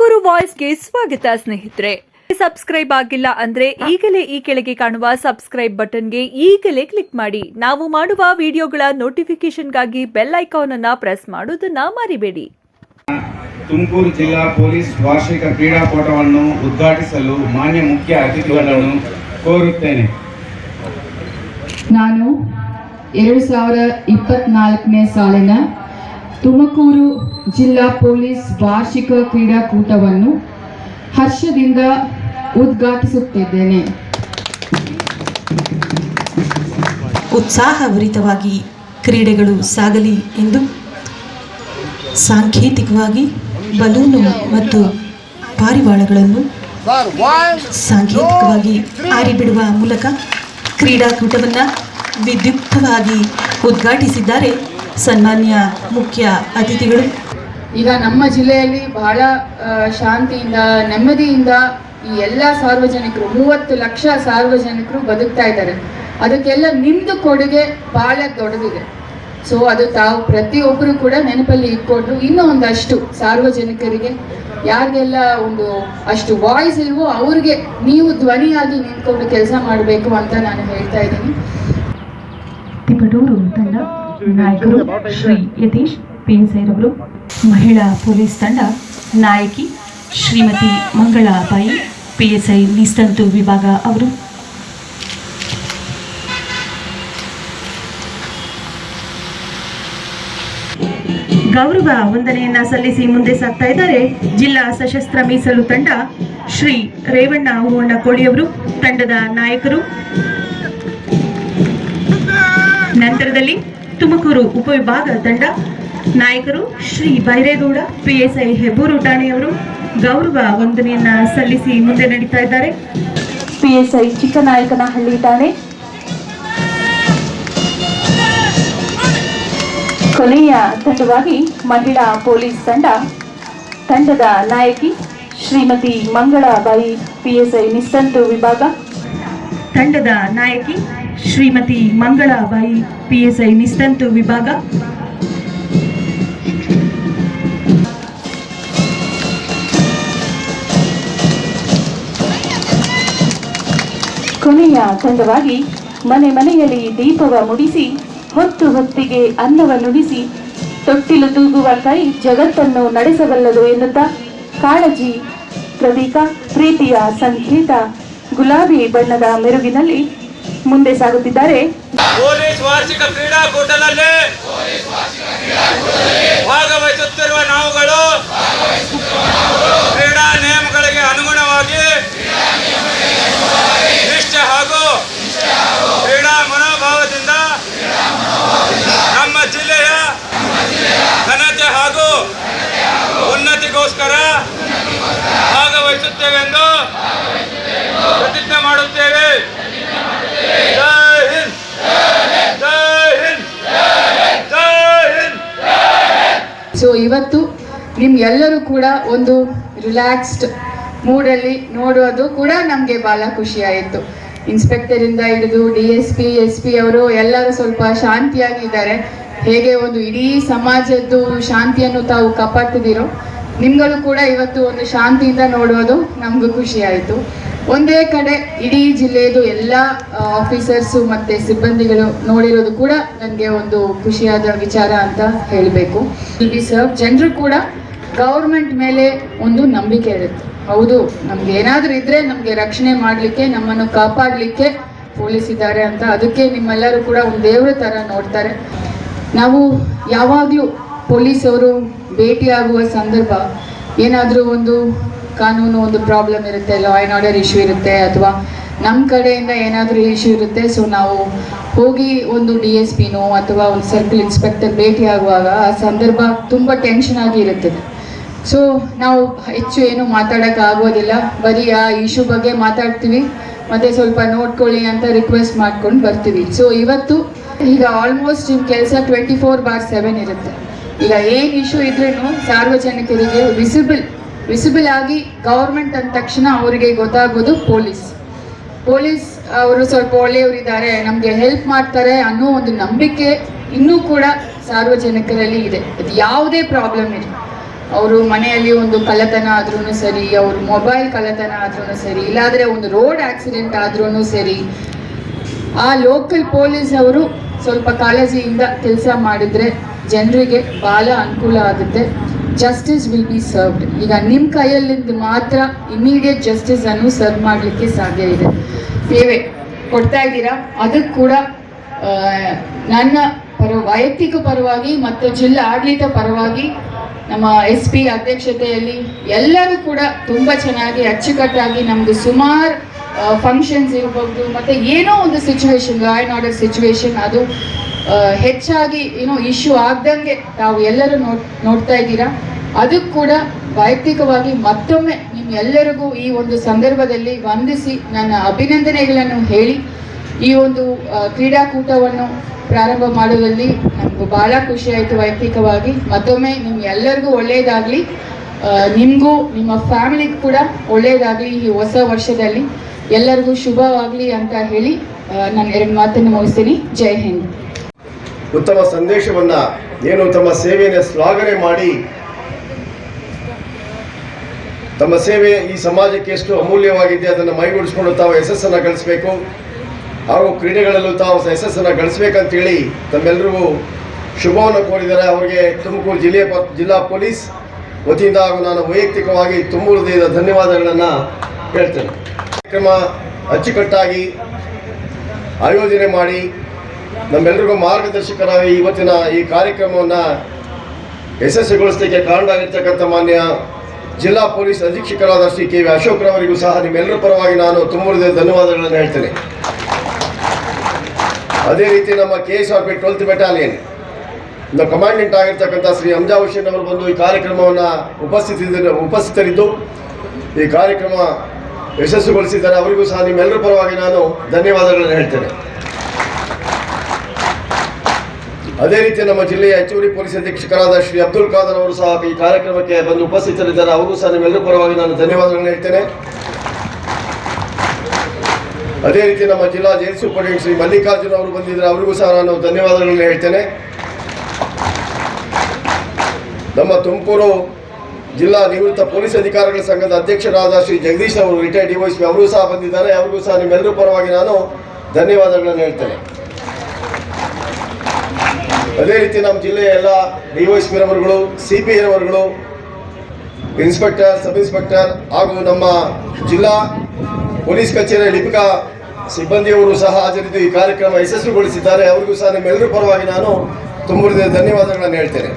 ತುಮಕೂರು ವಾಯ್ಸ್ಗೆ ಸ್ವಾಗತ ಸ್ನೇಹಿತರೆ. ಸಬ್ಸ್ಕ್ರೈಬ್ ಆಗಿಲ್ಲ ಅಂದ್ರೆ ಈಗಲೇ ಈ ಕೆಳಗೆ ಕಾಣುವ ಸಬ್ಸ್ಕ್ರೈಬ್ ಬಟನ್ಗೆ ಈಗಲೇ ಕ್ಲಿಕ್ ಮಾಡಿ. ನಾವು ಮಾಡುವ ವಿಡಿಯೋಗಳ ನೋಟಿಫಿಕೇಶನ್ಗಾಗಿ ಬೆಲ್ ಐಕಾನ್ ಅನ್ನ ಪ್ರೆಸ್ ಮಾಡುವುದನ್ನ ಮರಿಬೇಡಿ. ತುಮಕೂರು ಜಿಲ್ಲಾ ಪೊಲೀಸ್ ವಾರ್ಷಿಕ ಕ್ರೀಡಾಕೂಟವನ್ನು ಉದ್ಘಾಟಿಸಲು ಮಾನ್ಯ ಮುಖ್ಯ ಅತಿಥಿಗಳನ್ನು ಕೋರುತ್ತೇನೆ. ನಾನು ಎರಡು ಸಾವಿರ ಇಪ್ಪತ್ನಾಲ್ಕನೇ ಸಾಲಿನ ತುಮಕೂರು ಜಿಲ್ಲಾ ಪೊಲೀಸ್ ವಾರ್ಷಿಕ ಕ್ರೀಡಾಕೂಟವನ್ನು ಹರ್ಷದಿಂದ ಉದ್ಘಾಟಿಸುತ್ತಿದ್ದೇನೆ. ಉತ್ಸಾಹಭರಿತವಾಗಿ ಕ್ರೀಡೆಗಳು ಸಾಗಲಿ ಎಂದು ಸಾಂಕೇತಿಕವಾಗಿ ಬಲೂನು ಮತ್ತು ಪಾರಿವಾಳಗಳನ್ನು ಸಾಂಕೇತಿಕವಾಗಿ ಆರಿಬಿಡುವ ಮೂಲಕ ಕ್ರೀಡಾಕೂಟವನ್ನು ವಿದ್ಯುಕ್ತವಾಗಿ ಉದ್ಘಾಟಿಸಿದ್ದಾರೆ. ಸನ್ಮಾನ್ಯ ಮುಖ್ಯ ಅತಿಥಿಗಳು. ಈಗ ನಮ್ಮ ಜಿಲ್ಲೆಯಲ್ಲಿ ಬಹಳ ಶಾಂತಿಯಿಂದ ನೆಮ್ಮದಿಯಿಂದ ಈ ಎಲ್ಲ ಸಾರ್ವಜನಿಕರು ಮೂವತ್ತು ಲಕ್ಷ ಸಾರ್ವಜನಿಕರು ಬದುಕ್ತಾ ಇದ್ದಾರೆ. ಅದಕ್ಕೆಲ್ಲ ನಿಮ್ದು ಕೊಡುಗೆ ಬಹಳ ದೊಡ್ಡದಿದೆ. ಸೊ ಅದು ತಾವು ಪ್ರತಿಯೊಬ್ಬರು ಕೂಡ ನೆನಪಲ್ಲಿ ಇಟ್ಕೊಂಡು ಇನ್ನೂ ಒಂದಷ್ಟು ಸಾರ್ವಜನಿಕರಿಗೆ ಯಾರಿಗೆಲ್ಲ ಒಂದು ಅಷ್ಟು ವಾಯ್ಸ್ ಇಲ್ವೋ ಅವ್ರಿಗೆ ನೀವು ಧ್ವನಿಯಾಗಿ ನಿಂತ್ಕೊಂಡು ಕೆಲಸ ಮಾಡಬೇಕು ಅಂತ ನಾನು ಹೇಳ್ತಾ ಇದ್ದೀನಿ. ತಿಪಟೂರು ತಂಡ. ನಾಯಕರು ಶ್ರೀ ಯತೀಶ್ ಪೇನ್ಸೈರವರು ಮಹಿಳಾ ಪೊಲೀಸ್ ತಂಡ, ನಾಯಕಿ ಶ್ರೀಮತಿ ಮಂಗಳಾಬಾಯಿ ಪಿಎಸ್ಐ ನಿಸ್ತಂತು ವಿಭಾಗ ಅವರು. ಗೌರವ ವಂದನೆಯನ್ನ ಸಲ್ಲಿಸಿ ಮುಂದೆ ಸಾಗ್ತಾ ಇದ್ದಾರೆ ಜಿಲ್ಲಾ ಸಶಸ್ತ್ರ ಮೀಸಲು ತಂಡ ಶ್ರೀ ರೇವಣ್ಣ ಹೂವಣ್ಣ ಕೋಳಿಯವರು ತಂಡದ ನಾಯಕರು. ನಂತರದಲ್ಲಿ ತುಮಕೂರು ಉಪವಿಭಾಗ ತಂಡ ನಾಯಕರು Shri Byregowda P S I Hebbur ಠಾಣೆಯವರು ಗೌರವ ವಂದನೆಯನ್ನ ಸಲ್ಲಿಸಿ ಮುಂದೆ ನಡೀತಾ ಇದ್ದಾರೆ. ಪಿಎಸ್ಐ ಚಿಕ್ಕನಾಯಕನಹಳ್ಳಿ ಠಾಣೆ. ಕೊನೆಯ ತಂಡವಾಗಿ ಮಹಿಳಾ ಪೊಲೀಸ್ ತಂಡ, ತಂಡದ ನಾಯಕಿ ಶ್ರೀಮತಿ ಮಂಗಳಾಬಾಯಿ ಪಿಎಸ್ಐ ನಿಸ್ತಂತು ವಿಭಾಗ. ತಂಡದ ನಾಯಕಿ ಶ್ರೀಮತಿ ಮಂಗಳಾಬಾಯಿ ಪಿಎಸ್ಐ ನಿಸ್ತಂತು ವಿಭಾಗ. ಕೊನೆಯ ತಂಡವಾಗಿ ಮನೆ ಮನೆಯಲ್ಲಿ ದೀಪವ ಮುಡಿಸಿ, ಹೊತ್ತು ಹೊತ್ತಿಗೆ ಅನ್ನವ ನುಡಿಸಿ, ತೊಟ್ಟಿಲು ತೂಗುವ ಕೈ ಜಗತ್ತನ್ನು ನಡೆಸಬಲ್ಲದು ಎನ್ನುತ್ತಾ ಕಾಳಜಿ, ಪ್ರತೀಕ, ಪ್ರೀತಿಯ ಸಂಕೇತ, ಗುಲಾಬಿ ಬಣ್ಣದ ಮೆರುಗಿನಲ್ಲಿ ಮುಂದೆ ಸಾಗುತ್ತಿದ್ದಾರೆ. ಪೊಲೀಸ್ ವಾರ್ಷಿಕ ಕ್ರೀಡಾಕೂಟದಲ್ಲಿ ಭಾಗವಹಿಸುತ್ತಿರುವ ನಾವುಗಳು ಕ್ರೀಡಾ ನಿಯಮಗಳಿಗೆ ಅನುಗುಣವಾಗಿ ನಿಷ್ಠೆ ಹಾಗೂ ಕ್ರೀಡಾ ಮನೋಭಾವದಿಂದ ನಮ್ಮ ಜಿಲ್ಲೆಯ ಘನತೆ ಹಾಗೂ ಉನ್ನತಿಗೋಸ್ಕರ ಭಾಗವಹಿಸುತ್ತೇವೆಂದು ಪ್ರತಿಜ್ಞೆ ಮಾಡುತ್ತೇವೆ ಜೈ ಹಿಂದ್ ಜೈ ಹಿಂದ್ ಜೈ ಹಿಂದ್ ಸೊ ಇವತ್ತು ನಿಮ್ಗೆಲ್ಲರೂ ಕೂಡ ಒಂದು ರಿಲ್ಯಾಕ್ಸ್ಡ್ ಮೂಡಲ್ಲಿ ನೋಡೋದು ಕೂಡ ನಮಗೆ ಭಾಳ ಖುಷಿ ಆಯಿತು ಇನ್ಸ್ಪೆಕ್ಟರಿಂದ ಹಿಡಿದು D S P S P ಅವರು ಎಲ್ಲರೂ ಸ್ವಲ್ಪ ಶಾಂತಿಯಾಗಿದ್ದಾರೆ. ಹೇಗೆ ಒಂದು ಇಡೀ ಸಮಾಜದ್ದು ಶಾಂತಿಯನ್ನು ತಾವು ಕಾಪಾಡ್ತಿದ್ದೀರೋ ನಿಮ್ಗಳು ಕೂಡ ಇವತ್ತು ಒಂದು ಶಾಂತಿಯಿಂದ ನೋಡೋದು ನಮಗೂ ಖುಷಿ ಆಯಿತು. ಒಂದೇ ಕಡೆ ಇಡೀ ಜಿಲ್ಲೆಯದು ಎಲ್ಲ ಆಫೀಸರ್ಸು ಮತ್ತು ಸಿಬ್ಬಂದಿಗಳು ನೋಡಿರೋದು ಕೂಡ ನನಗೆ ಒಂದು ಖುಷಿಯಾದ ವಿಚಾರ ಅಂತ ಹೇಳಬೇಕು. ಸರ್ ಜನರು ಕೂಡ ಗೌರ್ಮೆಂಟ್ ಮೇಲೆ ಒಂದು ನಂಬಿಕೆ ಇರುತ್ತೆ. ಹೌದು, ನಮ್ಗೆ ಏನಾದರೂ ಇದ್ರೆ ನಮಗೆ ರಕ್ಷಣೆ ಮಾಡಲಿಕ್ಕೆ, ನಮ್ಮನ್ನು ಕಾಪಾಡಲಿಕ್ಕೆ ಪೊಲೀಸ್ ಇದ್ದಾರೆ ಅಂತ. ಅದಕ್ಕೆ ನಿಮ್ಮೆಲ್ಲರೂ ಕೂಡ ಒಂದು ದೇವ್ರ ಥರ ನೋಡ್ತಾರೆ. ನಾವು ಯಾವಾಗಲೂ ಪೊಲೀಸ್ ಅವರು ಭೇಟಿಯಾಗುವ ಸಂದರ್ಭ, ಏನಾದರೂ ಒಂದು ಕಾನೂನು ಒಂದು ಪ್ರಾಬ್ಲಮ್ ಇರುತ್ತೆ ಲಾ ಆ್ಯಂಡ್ ಆರ್ಡರ್ ಇಶ್ಯೂ ಇರುತ್ತೆ, ಅಥವಾ ನಮ್ಮ ಕಡೆಯಿಂದ ಏನಾದರೂ ಇಶ್ಯೂ ಇರುತ್ತೆ ಸೊ ನಾವು ಹೋಗಿ ಒಂದು ಡಿ ಎಸ್ ಪಿನೋ ಅಥವಾ ಒಂದು ಸರ್ಕಲ್ ಇನ್ಸ್ಪೆಕ್ಟರ್ ಭೇಟಿಯಾಗುವಾಗ ಆ ಸಂದರ್ಭ ತುಂಬ ಟೆನ್ಷನ್ ಆಗಿ ಇರುತ್ತದೆ ಸೊ ನಾವು ಹೆಚ್ಚು ಏನು ಮಾತಾಡೋಕ್ಕಾಗೋದಿಲ್ಲ ಬರೀ ಆ ಇಶ್ಯೂ ಬಗ್ಗೆ ಮಾತಾಡ್ತೀವಿ. ಮತ್ತು ಸ್ವಲ್ಪ ನೋಡ್ಕೊಳ್ಳಿ ಅಂತ ರಿಕ್ವೆಸ್ಟ್ ಮಾಡ್ಕೊಂಡು ಬರ್ತೀವಿ. ಸೊ ಇವತ್ತು ಈಗ ಆಲ್ಮೋಸ್ಟ್ ನಿಮ್ಮ ಕೆಲಸ ಟ್ವೆಂಟಿ ಫೋರ್ ಬಾರ್ ಸೆವೆನ್ ಇರುತ್ತೆ. ಈಗ ಏನು ಇಶ್ಯೂ ಇದ್ರೂ ಸಾರ್ವಜನಿಕರಿಗೆ ವಿಸಿಬಲ್ ವಿಸಿಬಲ್ ಆಗಿ ಗೌರ್ಮೆಂಟ್ ಅಂದ ತಕ್ಷಣ ಅವರಿಗೆ ಗೊತ್ತಾಗೋದು ಪೊಲೀಸ್ ಪೊಲೀಸ್ ಅವರು ಸ್ವಲ್ಪ ಒಳ್ಳೆಯವರಿದ್ದಾರೆ, ನಮಗೆ ಹೆಲ್ಪ್ ಮಾಡ್ತಾರೆ ಅನ್ನೋ ಒಂದು ನಂಬಿಕೆ ಇನ್ನೂ ಕೂಡ ಸಾರ್ವಜನಿಕರಲ್ಲಿ ಇದೆ. ಅದು ಯಾವುದೇ ಪ್ರಾಬ್ಲಮ್ ಇದೆ ಅವರು ಮನೆಯಲ್ಲಿ ಒಂದು ಕಳ್ಳತನ ಆದ್ರೂ ಸರಿ, ಅವ್ರ ಮೊಬೈಲ್ ಕಳ್ಳತನ ಆದ್ರೂ ಸರಿ, ಇಲ್ಲಾದ್ರೆ ಒಂದು ರೋಡ್ ಆಕ್ಸಿಡೆಂಟ್ ಆದ್ರೂ ಸರಿ. ಆ ಲೋಕಲ್ ಪೊಲೀಸ್ ಅವರು ಸ್ವಲ್ಪ ಕಾಳಜಿಯಿಂದ ಕೆಲಸ ಮಾಡಿದ್ರೆ ಜನರಿಗೆ ಭಾಳ ಅನುಕೂಲ ಆಗುತ್ತೆ. ಜಸ್ಟಿಸ್ ವಿಲ್ ಬಿ ಸರ್ವ್ಡ್ ಈಗ ನಿಮ್ಮ ಕೈಯಲ್ಲಿಂದ ಮಾತ್ರ ಇಮಿಡಿಯೇಟ್ ಜಸ್ಟಿಸ್ ಅನ್ನು ಸರ್ವ್ ಮಾಡಲಿಕ್ಕೆ ಸಾಧ್ಯ ಇದೆ. ಸೇವೆ ಕೊಡ್ತಾ ಇದ್ದೀರಾ? ಅದಕ್ಕೆ ಕೂಡ ನನ್ನ ಪರ, ವೈಯಕ್ತಿಕ ಪರವಾಗಿ ಮತ್ತು ಜಿಲ್ಲಾ ಆಡಳಿತ ಪರವಾಗಿ ನಮ್ಮ ಎಸ್ ಪಿ ಅಧ್ಯಕ್ಷತೆಯಲ್ಲಿ ಎಲ್ಲರೂ ಕೂಡ ತುಂಬ ಚೆನ್ನಾಗಿ ಅಚ್ಚುಕಟ್ಟಾಗಿ ನಮ್ಮದು ಸುಮಾರು ಫಂಕ್ಷನ್ಸ್ ಇರ್ಬೋದು, ಮತ್ತು ಏನೋ ಒಂದು situation law and order situation ಅದು ಹೆಚ್ಚಾಗಿ ಏನೋ ಇಶ್ಯೂ ಆಗ್ದಂಗೆ ತಾವು ಎಲ್ಲರೂ ನೋಡ್, ನೋಡ್ತಾ ಇದ್ದೀರಾ? ಅದಕ್ಕೆ ಕೂಡ ವೈಯಕ್ತಿಕವಾಗಿ ಮತ್ತೊಮ್ಮೆ ನಿಮ್ಮೆಲ್ಲರಿಗೂ ಈ ಒಂದು ಸಂದರ್ಭದಲ್ಲಿ ವಂದಿಸಿ ನನ್ನ ಅಭಿನಂದನೆಗಳನ್ನು ಹೇಳಿ, ಈ ಒಂದು ಕ್ರೀಡಾಕೂಟವನ್ನು ಪ್ರಾರಂಭ ಮಾಡುವಲ್ಲಿ ನಮಗೂ ಭಾಳ ಖುಷಿ ಆಯಿತು ವೈಯಕ್ತಿಕವಾಗಿ. ಮತ್ತೊಮ್ಮೆ ನಿಮ್ಗೆಲ್ಲರಿಗೂ ಒಳ್ಳೆಯದಾಗಲಿ ನಿಮಗೂ, ನಿಮ್ಮ ಫ್ಯಾಮಿಲಿಗೂ ಕೂಡ ಒಳ್ಳೆಯದಾಗಲಿ ಈ ಹೊಸ ವರ್ಷದಲ್ಲಿ. ಎಲ್ಲರಿಗೂ ಶುಭವಾಗಲಿ ಅಂತ ಹೇಳಿ ನಾನು ಎರಡು ಮಾತನ್ನು ಮುಗಿಸ್ತೀನಿ. ಜೈ ಹಿಂದ್. ಉತ್ತಮ ಸಂದೇಶವನ್ನ ಏನು ತಮ್ಮ ಸೇವೆಯನ್ನು ಶ್ಲಾಘನೆ ಮಾಡಿ ತಮ್ಮ ಸೇವೆ ಈ ಸಮಾಜಕ್ಕೆ ಎಷ್ಟು ಅಮೂಲ್ಯವಾಗಿದೆ ಅದನ್ನು ಮೈಗೂಡಿಸ್ಕೊಂಡು ತಾವು ಯಶಸ್ಸನ್ನು ಗಳಿಸಬೇಕು. ಹಾಗೂ ಕ್ರೀಡೆಗಳಲ್ಲೂ ತಾವು ಯಶಸ್ಸನ್ನು ಗಳಿಸ್ಬೇಕಂತೇಳಿ ತಮ್ಮೆಲ್ಲರಿಗೂ ಶುಭವನ್ನು ಕೋರಿದ್ದಾರೆ ಅವರಿಗೆ ತುಮಕೂರು ಜಿಲ್ಲೆಯ ಜಿಲ್ಲಾ ಪೊಲೀಸ್ ವತಿಯಿಂದ ಹಾಗೂ ನಾನು ವೈಯಕ್ತಿಕವಾಗಿ ತುಂಬ ಹೃದಯದ ಧನ್ಯವಾದಗಳನ್ನು ಹೇಳ್ತೇನೆ. ಕಾರ್ಯಕ್ರಮ ಅಚ್ಚುಕಟ್ಟಾಗಿ ಆಯೋಜನೆ ಮಾಡಿ ನಮ್ಮೆಲ್ಲರಿಗೂ ಮಾರ್ಗದರ್ಶಕರಾಗಿ ಇವತ್ತಿನ ಈ ಕಾರ್ಯಕ್ರಮವನ್ನು ಯಶಸ್ವಿಗೊಳಿಸಲಿಕ್ಕೆ ಕಾರಣರಾಗಿರ್ತಕ್ಕಂಥ ಮಾನ್ಯ ಜಿಲ್ಲಾ ಪೊಲೀಸ್ ಅಧೀಕ್ಷಕರಾದ ಶ್ರೀ ಕೆ ವಿ ಅಶೋಕ್ರವರಿಗೂ ಸಹ ನಿಮ್ಮೆಲ್ಲರ ಪರವಾಗಿ ನಾನು ತುಂಬ ಧನ್ಯವಾದಗಳನ್ನು ಹೇಳ್ತೇನೆ. ಅದೇ ರೀತಿ ನಮ್ಮ K S R P twelfth ಬೆಟಾಲಿಯನ್ನ commandant ಆಗಿರ್ತಕ್ಕಂಥ ಶ್ರೀ ಅಂಜಾ ಹುಷೇನ್ ಅವರು ಬಂದು ಈ ಕಾರ್ಯಕ್ರಮವನ್ನು ಉಪಸ್ಥಿತಿ ಉಪಸ್ಥಿತರಿದ್ದು, ಈ ಕಾರ್ಯಕ್ರಮ ಯಶಸ್ಸುಗೊಳಿಸಿದ್ದಾರೆ ಅವರಿಗೂ ಸಹ ನಿಮ್ಮೆಲ್ಲರ ಪರವಾಗಿ ನಾನು ಧನ್ಯವಾದಗಳನ್ನು ಹೇಳ್ತೇನೆ. ಅದೇ ರೀತಿ ನಮ್ಮ ಜಿಲ್ಲೆಯ ಹೆಚ್ಚುವರಿ ಪೊಲೀಸ್ ಅಧೀಕ್ಷಕರಾದ ಶ್ರೀ ಅಬ್ದುಲ್ ಖಾದರ್ ಅವರು ಸಹ ಈ ಕಾರ್ಯಕ್ರಮಕ್ಕೆ ಬಂದು ಉಪಸ್ಥಿತರಿದ್ದಾರೆ. ಅವರು ಸಹ ನಿಮ್ಮೆಲ್ಲರೂ ಪರವಾಗಿ ನಾನು ಧನ್ಯವಾದಗಳನ್ನು ಹೇಳ್ತೇನೆ. ಅದೇ ರೀತಿ ನಮ್ಮ ಜಿಲ್ಲಾ ಜೈಲ್ ಸೂಪರಿಂಟೆಂಡೆಂಟ್ ಶ್ರೀ ಮಲ್ಲಿಕಾರ್ಜುನ್ ಅವರು ಬಂದಿದ್ದಾರೆ. ಅವರಿಗೂ ಸಹ ನಾನು ಧನ್ಯವಾದಗಳನ್ನು ಹೇಳ್ತೇನೆ. ನಮ್ಮ ತುಮಕೂರು ಜಿಲ್ಲಾ ನಿವೃತ್ತ ಪೊಲೀಸ್ ಅಧಿಕಾರಿಗಳ ಸಂಘದ ಅಧ್ಯಕ್ಷರಾದ ಶ್ರೀ ಜಗದೀಶ್ ಅವರು, ರಿಟೈರ್ಡ್ ಡಿವೈಸ್ ಅವರು ಸಹ ಬಂದಿದ್ದಾರೆ. ಅವರಿಗೂ ಸಹ ನಿಮ್ಮೆಲ್ಲರೂ ಪರವಾಗಿ ನಾನು ಧನ್ಯವಾದಗಳನ್ನು ಹೇಳ್ತೇನೆ. ಅದೇ ರೀತಿ ನಮ್ಮ ಜಿಲ್ಲೆಯ ಎಲ್ಲ ಡಿವೈಎಸ್ಪಿ ರವರುಗಳು ಸಿ ಪಿ ರವರುಗಳು ಇನ್ಸ್ಪೆಕ್ಟರ್, ಸಬ್ ಇನ್ಸ್ಪೆಕ್ಟರ್ ಹಾಗೂ ನಮ್ಮ ಜಿಲ್ಲಾ ಪೊಲೀಸ್ ಕಚೇರಿಯ ಲಿಪಿಕಾ ಸಿಬ್ಬಂದಿಯವರು ಸಹ ಹಾಜರಿದ್ದು ಈ ಕಾರ್ಯಕ್ರಮ ಯಶಸ್ವಿಗೊಳಿಸಿದ್ದಾರೆ. ಅವರಿಗೂ ಸಹ ನಿಮ್ಮೆಲ್ಲರೂ ಪರವಾಗಿ ನಾನು ತುಂಬ ಧನ್ಯವಾದಗಳನ್ನು ಹೇಳ್ತೇನೆ.